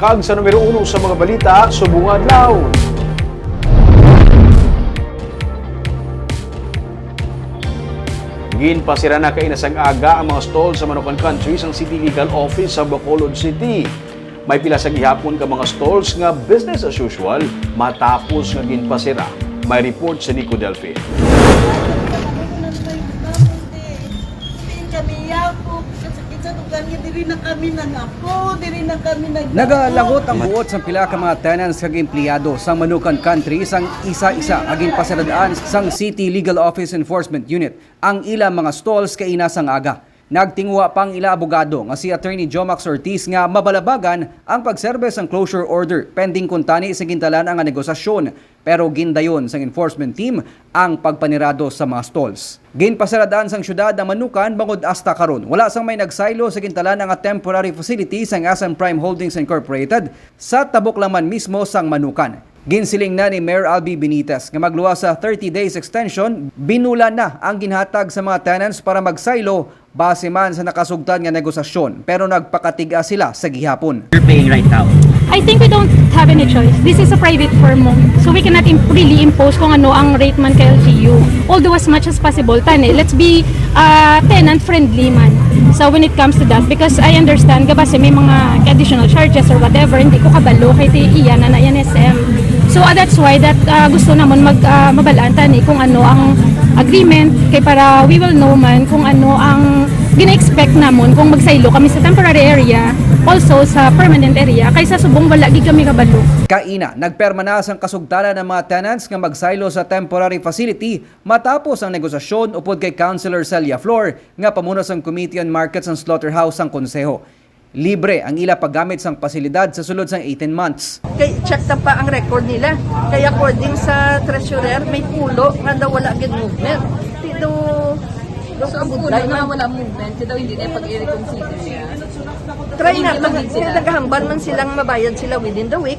Kag sa numero uno sa mga balita, subungan now. Ginpasira na kay aga ang mga stall sa Manukan Countries ang City Legal Office sa Bacolod City. May pila sa gihapon ka mga stalls nga business as usual matapos nga ginpasira. May report sa Nico Delphi. Kami diri na kami nangapo diri na kami nag Nagalagot ang buot sa pila ka mga tenants kag empleyado sa Manukan Country sang isa-isa aging pasaradaan sang City Legal Office Enforcement Unit ang ilang mga stalls kay inasang aga. Nagtinguha pang ila abogado nga si Attorney Jomax Ortiz nga mabalabagan ang pagserbe sang closure order pending kuntani sa gintalan ang negosasyon pero gindayon sang enforcement team ang pagpanirado sa mga stalls. Ginpasaradaan sang syudad ang Manukan bangod hasta karon. Wala sang may nagsaylo sa gintalan ang temporary facility sang SM Prime Holdings Incorporated sa tabok laman mismo sang Manukan. Ginsiling na ni Mayor Albi Benitez nga magluwas sa 30 days extension, binula na ang ginhatag sa mga tenants para magsaylo base man sa nakasugtan nga negosasyon pero nagpakatiga sila sa gihapon. you're paying right now? I think we don't have any choice. This is a private firm mo. So we cannot imp- really impose kung ano ang rate man kay LGU. Although as much as possible, tani, let's be uh, tenant friendly man. So when it comes to that, because I understand, kabase may mga additional charges or whatever, hindi ko kabalo kay ti iyan na na yan SM. So uh, that's why that uh, gusto namon mag uh, mabalaan tani kung ano ang agreement kay para we will know man kung ano ang gina-expect namon kung magsaylo kami sa temporary area also sa permanent area kaysa subong wala gid kami kabalo. Kaina, nagperma na ang kasugtanan ng mga tenants nga magsaylo sa temporary facility matapos ang negosasyon upod kay Councilor Celia Flor nga pamunos ang Committee on Markets and Slaughterhouse ang konseho. Libre ang ila paggamit sang pasilidad sa sulod sang 18 months. kay check na pa ang record nila. Kaya according sa treasurer may pulo nga daw wala gid movement. Dito So, ang puno na wala movement, kasi daw hindi na pag-i-reconsider niya. try na sila. nagahambal man silang mabayad sila within the week.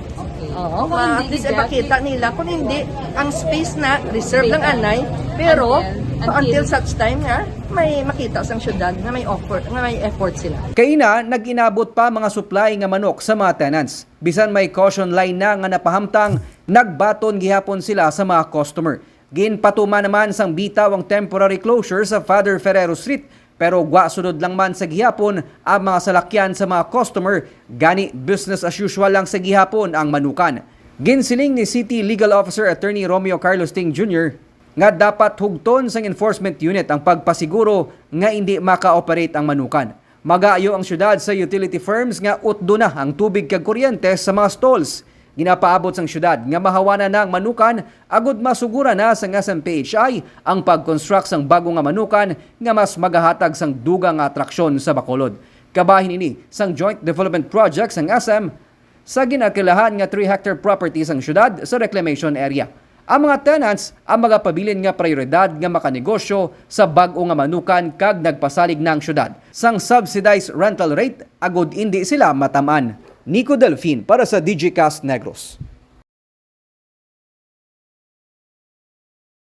Oo, Ma, at least ipakita nila kung hindi ang space na reserve ng anay. Pero Until- until, such time nga may makita sa syudad na may offer nga may effort sila Kaina, nag-inabot pa mga supply nga manok sa mga tenants. Bisan may caution line na nga napahamtang, nagbaton gihapon sila sa mga customer. Ginpatuma naman sang bitaw ang temporary closure sa Father Ferrero Street pero gwa sunod lang man sa gihapon ang mga salakyan sa mga customer gani business as usual lang sa gihapon ang manukan. Ginsiling ni City Legal Officer Attorney Romeo Carlos Ting Jr. nga dapat hugton sang enforcement unit ang pagpasiguro nga hindi maka-operate ang manukan. Magayo ang syudad sa utility firms nga utdo na ang tubig kag kuryente sa mga stalls. Ginapaabot sang syudad nga mahawana na ang manukan agud masugura na sa SMPHI ang pag-construct sang bago nga manukan nga mas magahatag sang dugang nga atraksyon sa Bacolod. Kabahin ini sang Joint Development Project sang SM sa ginakilahan nga 3 hectare properties ang syudad sa reclamation area. Ang mga tenants ang magapabilin nga prioridad nga makanegosyo sa bag-o nga manukan kag nagpasalig ng syudad. Sang subsidized rental rate agud indi sila matamaan. Nico Delfin para sa DigiCast Negros.